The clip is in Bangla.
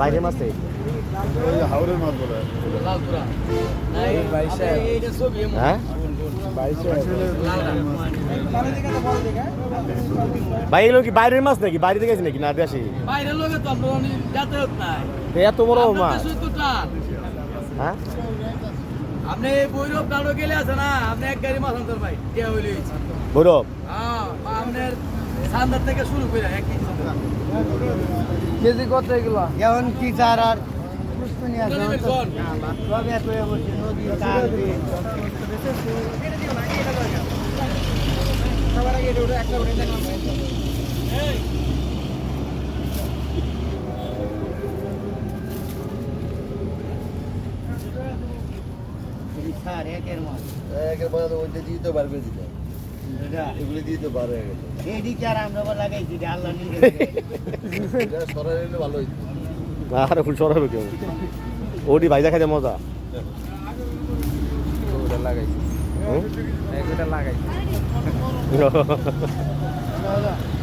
বাইরে মাছ হাওড়ের মাছ বলে লাল পুরা এইটা ছবি এমন। হ্যাঁ? ভাই এগুলো কি বাইরের মাছ নাকি? বাইরে থেকে নাকি? না দেশি? এত বড় মাছ। হ্যাঁ? আপনি বৈরব ডালো গেলে আছে না আপনি এক গাড়ি মাছ আনতে ভাই কে হইলে ভৈরব? হ্যাঁ আপনার সান্দার থেকে শুরু করে এক কেজি কত এগুলো? এখন কি চার আর? পুষ্পনি আছে কত নেবেন কোন? সব এত হয়ে বলছে নদী চার বিল। সবার আগে এটা উঠে একটা উঠে দেখলাম স্যার একের পরে ওইটা দিয়ে তো পারবে দিতে। এটা। এগুলি দিয়ে তো পারে এডি চার আমরা লাগাইছি আল্লাহ এটা সরাই নিলে ভালো হইতো। আর ফুল সরাবে কেউ? ওটি ভাইজা খাইতে মজা। ওটা লাগাইছি। হুম? ওটা লাগাইছি।